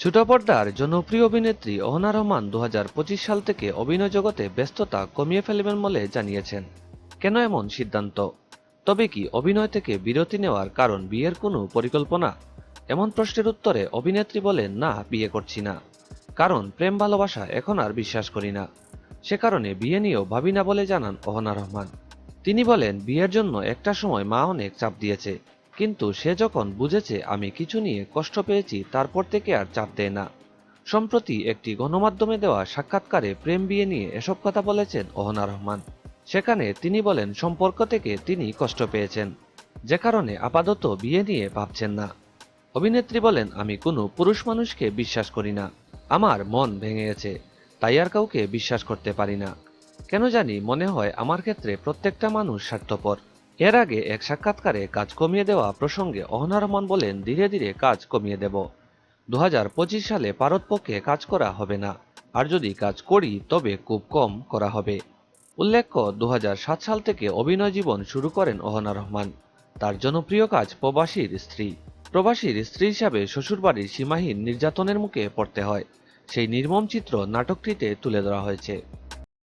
ছোট পর্দার জনপ্রিয় অভিনেত্রী অহনা রহমান দু হাজার পঁচিশ সাল থেকে অভিনয় জগতে ব্যস্ততা কমিয়ে ফেলবেন বলে জানিয়েছেন। কেন এমন সিদ্ধান্ত? তবে কি অভিনয় থেকে বিরতি নেওয়ার কারণ বিয়ের কোনো পরিকল্পনা? এমন প্রশ্নের উত্তরে অভিনেত্রী বলেন, না, বিয়ে করছি না। কারণ প্রেম, ভালোবাসা এখন আর বিশ্বাস করি না। সে কারণে বিয়ে নিয়েও ভাবি না বলে জানান অহনা রহমান। তিনি বলেন, বিয়ের জন্য একটা সময় মা অনেক চাপ দিয়েছে। কিন্তু সে যখন বুঝেছে আমি কিছু নিয়ে কষ্ট পেয়েছি, তারপর থেকে আর চাপ দেয় না। সম্প্রতি একটি গণমাধ্যমে দেওয়া সাক্ষাৎকারে প্রেম বিয়ে নিয়ে এসব কথা বলেছেন অহনা রহমান। সেখানে তিনি বলেন, সম্পর্ক থেকে তিনি কষ্ট পেয়েছেন। যে কারণে আপাতত বিয়ে নিয়ে ভাবছেন না। অভিনেত্রী বলেন, আমি কোনো পুরুষ মানুষকে বিশ্বাস করি না। আমার মন ভেঙে গেছে, তাই আর কাউকে বিশ্বাস করতে পারি না। কেন জানি মনে হয় আমার ক্ষেত্রে প্রত্যেকটা মানুষ স্বার্থপর। এর আগে এক সাক্ষাৎকারে কাজ কমিয়ে দেওয়া প্রসঙ্গে অহনা রহমান বলেন, ধীরে ধীরে কাজ কমিয়ে দেব। দু হাজার পঁচিশ সালে পারতপক্ষে কাজ করা হবে না। আর যদি কাজ করি, তবে খুব কম করা হবে। উল্লেখ্য দু হাজার সাত সাল থেকে অভিনয় জীবন শুরু করেন অহনা রহমান। তার জনপ্রিয় কাজ প্রবাসীর স্ত্রী। প্রবাসীর স্ত্রী হিসাবে শ্বশুরবাড়ির সীমাহীন নির্যাতনের মুখে পড়তে হয়। সেই নির্মম চিত্র নাটকটিতে তুলে ধরা হয়েছে।